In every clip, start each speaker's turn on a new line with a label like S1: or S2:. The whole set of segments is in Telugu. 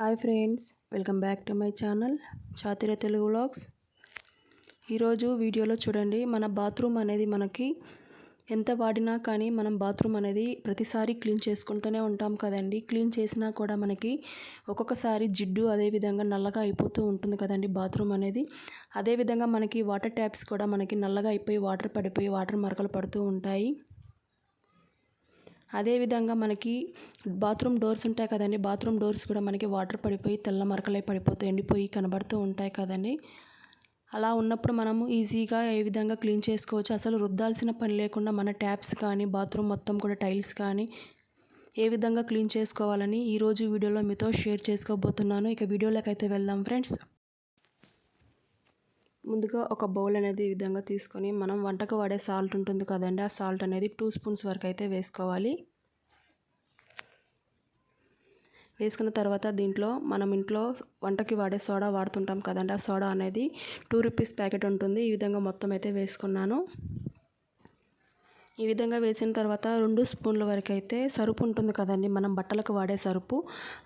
S1: Hi friends welcome back to my channel చాతిర Telugu vlogs. ఈరోజు వీడియోలో చూడండి మన బాత్రూమ్ అనేది మనకి ఎంత వాడినా కానీ మనం బాత్రూమ్ అనేది ప్రతిసారి క్లీన్ చేసుకుంటూనే ఉంటాం కదండి. క్లీన్ చేసినా కూడా మనకి ఒక్కొక్కసారి జిడ్డు అదేవిధంగా నల్లగా అయిపోతూ ఉంటుంది కదండి బాత్రూమ్ అనేది. అదేవిధంగా మనకి వాటర్ ట్యాప్స్ కూడా మనకి నల్లగా అయిపోయి వాటర్ పడిపోయి వాటర్ మరకలు పడుతూ ఉంటాయి. అదేవిధంగా మనకి బాత్రూమ్ డోర్స్ ఉంటాయి కదండి బాత్రూమ్ డోర్స్ కూడా మనకి వాటర్ పడిపోయి తెల్ల మరకలై పడిపోతూ ఎండిపోయి కనబడుతూ ఉంటాయి కదండి. అలా ఉన్నప్పుడు మనము ఈజీగా ఏ విధంగా క్లీన్ చేసుకోవచ్చు? అసలు రుద్దాల్సిన పని లేకుండా మన ట్యాప్స్ కానీ బాత్రూమ్ మొత్తం కూడా టైల్స్ కానీ ఏ విధంగా క్లీన్ చేసుకోవాలని ఈరోజు వీడియోలో మీతో షేర్ చేసుకోబోతున్నాను. ఇక వీడియోలోకి అయితే వెళ్దాం ఫ్రెండ్స్. ముందుగా ఒక బౌల్ అనేది ఈ విధంగా తీసుకొని మనం వంటకు వాడే సాల్ట్ ఉంటుంది కదండి ఆ సాల్ట్ అనేది టూ స్పూన్స్ వరకు అయితే వేసుకోవాలి. వేసుకున్న తర్వాత దీంట్లో మనం ఇంట్లో వంటకి వాడే సోడా వాడుతుంటాం కదండి ఆ సోడా అనేది టూ రూపీస్ ప్యాకెట్ ఉంటుంది ఈ విధంగా మొత్తం అయితే వేసుకున్నాను. ఈ విధంగా వేసిన తర్వాత రెండు స్పూన్ల వరకు అయితే సరుపు ఉంటుంది కదండి మనం బట్టలకు వాడే సరుపు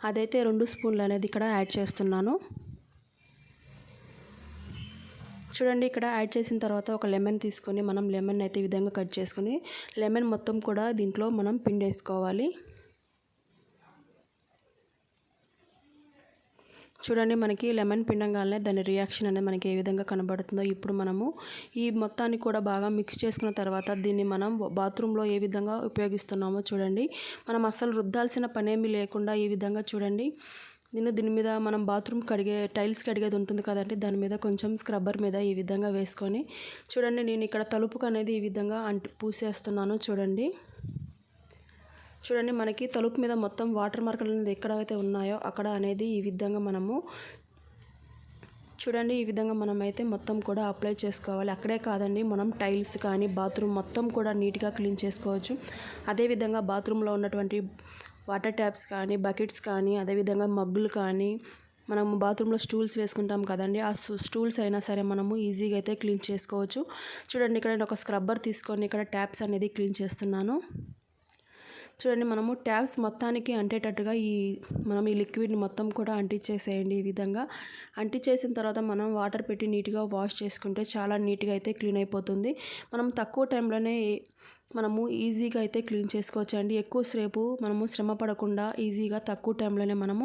S1: అదైతే రెండు స్పూన్లు అనేది ఇక్కడ యాడ్ చేస్తున్నాను. చూడండి ఇక్కడ యాడ్ చేసిన తర్వాత ఒక లెమన్ తీసుకొని మనం లెమన్ అయితే ఈ విధంగా కట్ చేసుకొని లెమన్ మొత్తం కూడా దీంట్లో మనం పిండేసుకోవాలి చూడండి మనకి లెమన్ పిండంగానే దాని రియాక్షన్ అనేది మనకి ఏ విధంగా కనబడుతుందో ఇప్పుడు మనము ఈ మొత్తాన్ని కూడా బాగా మిక్స్ చేసుకున్న తర్వాత దీన్ని మనం బాత్రూంలో ఏ విధంగా ఉపయోగిస్తున్నామో చూడండి. మనం అస్సలు రుద్దాల్సిన పనేమీ లేకుండా ఈ విధంగా చూడండి. నిన్న దీని మీద మనం బాత్రూమ్ కడిగే టైల్స్ కడిగేది ఉంటుంది కదండి దాని మీద కొంచెం స్క్రబ్బర్ మీద ఈ విధంగా వేసుకొని చూడండి నేను ఇక్కడ తలుపుకు అనేది ఈ విధంగా అంటి పూసేస్తున్నాను చూడండి. చూడండి మనకి తలుపు మీద మొత్తం వాటర్ మార్కులు అనేది ఎక్కడైతే ఉన్నాయో అక్కడ అనేది ఈ విధంగా మనము చూడండి ఈ విధంగా మనం అయితే మొత్తం కూడా అప్లై చేసుకోవాలి. అక్కడే కాదండి మనం టైల్స్ కానీ బాత్రూమ్ మొత్తం కూడా నీట్గా క్లీన్ చేసుకోవచ్చు. అదేవిధంగా బాత్రూంలో ఉన్నటువంటి వాటర్ ట్యాప్స్ కానీ బకెట్స్ కానీ అదేవిధంగా మగ్గులు కానీ మనం బాత్రూంలో స్టూల్స్ వేసుకుంటాం కదండి. ఆ స్టూల్స్ అయినా సరే మనము ఈజీగా అయితే క్లీన్ చేసుకోవచ్చు. చూడండి ఇక్కడ నేను ఒక స్క్రబ్బర్ తీసుకొని ఇక్కడ ట్యాప్స్ అనేది క్లీన్ చేస్తున్నాను. చూడండి మనము ట్యాప్స్ మొత్తానికి అంటేటట్టుగా ఈ మనం ఈ లిక్విడ్ని మొత్తం కూడా అంటించేసేయండి ఈ విధంగా. అంటించేసిన తర్వాత మనం వాటర్ పెట్టి నీట్గా వాష్ చేసుకుంటే చాలా నీట్గా అయితే క్లీన్ అయిపోతుంది. మనం తక్కువ టైంలోనే మనము ఈజీగా అయితే క్లీన్ చేసుకోవచ్చు అండి ఎక్కువసేపు మనము శ్రమ పడకుండా ఈజీగా తక్కువ టైంలోనే మనము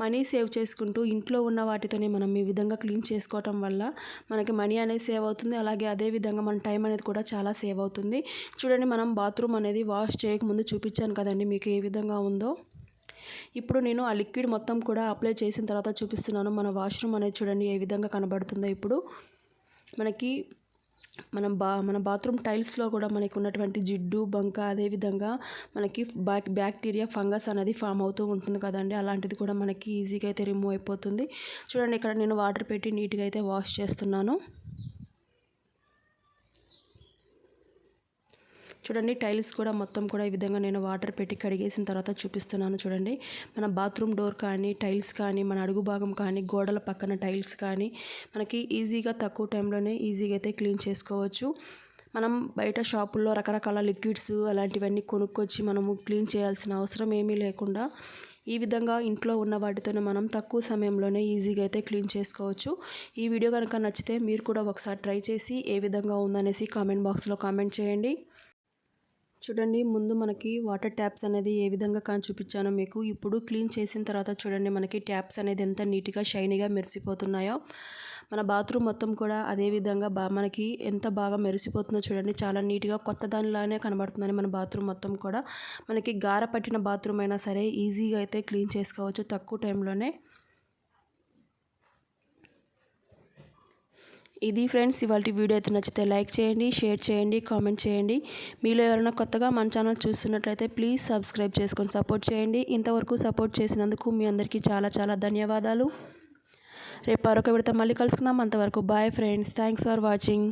S1: మనీ సేవ్ చేసుకుంటూ ఇంట్లో ఉన్న వాటితోనే మనం ఈ విధంగా క్లీన్ చేసుకోవటం వల్ల మనకి మనీ అనేది సేవ్ అవుతుంది. అలాగే అదే విధంగా మన టైం అనేది కూడా చాలా సేవ్ అవుతుంది. చూడండి మనం బాత్రూమ్ అనేది వాష్ చేయకముందు చూపించాను కదండి మీకు ఏ విధంగా ఉందో. ఇప్పుడు నేను ఆ లిక్విడ్ మొత్తం కూడా అప్లై చేసిన తర్వాత చూపిస్తున్నాను. మన వాష్రూమ్ అనేది చూడండి ఏ విధంగా కనబడుతుందో. ఇప్పుడు మనకి మనం బా మన బాత్రూమ్ టైల్స్లో కూడా మనకి ఉన్నటువంటి జిడ్డు బంక అదేవిధంగా మనకి బ్యాక్ బ్యాక్టీరియా ఫంగస్ అనేది ఫామ్ అవుతూ ఉంటుంది కదండి. అలాంటిది కూడా మనకి ఈజీగా అయితే రిమూవ్ అయిపోతుంది. చూడండి ఇక్కడ నేను వాటర్ పెట్టి నీట్గా అయితే వాష్ చేస్తున్నాను. చూడండి టైల్స్ కూడా మొత్తం కూడా ఈ విధంగా నేను వాటర్ పెట్టి కడిగేసిన తర్వాత చూపిస్తున్నాను చూడండి. మన బాత్రూమ్ డోర్ కానీ టైల్స్ కానీ మన అడుగు భాగం కానీ గోడల పక్కన టైల్స్ కానీ మనకి ఈజీగా తక్కువ టైంలోనే ఈజీగా అయితే క్లీన్ చేసుకోవచ్చు. మనం బయట షాపుల్లో రకరకాల లిక్విడ్స్ అలాంటివన్నీ కొనుక్కొచ్చి మనము క్లీన్ చేయాల్సిన అవసరం ఏమీ లేకుండా ఈ విధంగా ఇంట్లో ఉన్న వాటితోనే మనం తక్కువ సమయంలోనే ఈజీగా అయితే క్లీన్ చేసుకోవచ్చు. ఈ వీడియో కనుక నచ్చితే మీరు కూడా ఒకసారి ట్రై చేసి ఏ విధంగా ఉందనేసి కామెంట్ బాక్స్లో కామెంట్ చేయండి. చూడండి ముందు మనకి వాటర్ ట్యాప్స్ అనేది ఏ విధంగా కానీ చూపించానో మీకు. ఇప్పుడు క్లీన్ చేసిన తర్వాత చూడండి మనకి ట్యాప్స్ అనేది ఎంత నీట్గా షైనీగా మెరిసిపోతున్నాయో. మన బాత్రూమ్ మొత్తం కూడా అదే విధంగా బా మనకి ఎంత బాగా మెరిసిపోతుందో చూడండి చాలా నీట్గా కొత్త దానిలానే కనబడుతుందని మన బాత్రూమ్ మొత్తం కూడా. మనకి గార పట్టిన బాత్రూమ్ అయినా సరే ఈజీగా అయితే క్లీన్ చేసుకోవచ్చు తక్కువ టైంలోనే. ఇది ఫ్రెండ్స్ ఇవాళ వీడియో అయితే నచ్చితే లైక్ చేయండి షేర్ చేయండి కామెంట్ చేయండి. మీలో ఎవరైనా కొత్తగా మన ఛానల్ చూస్తున్నట్లయితే ప్లీజ్ సబ్స్క్రైబ్ చేసుకొని సపోర్ట్ చేయండి. ఇంతవరకు సపోర్ట్ చేసినందుకు మీ అందరికీ చాలా చాలా ధన్యవాదాలు. రేపు మరొక విడత మళ్ళీ కలుసుకుందాం. అంతవరకు bye friends. Thanks for watching.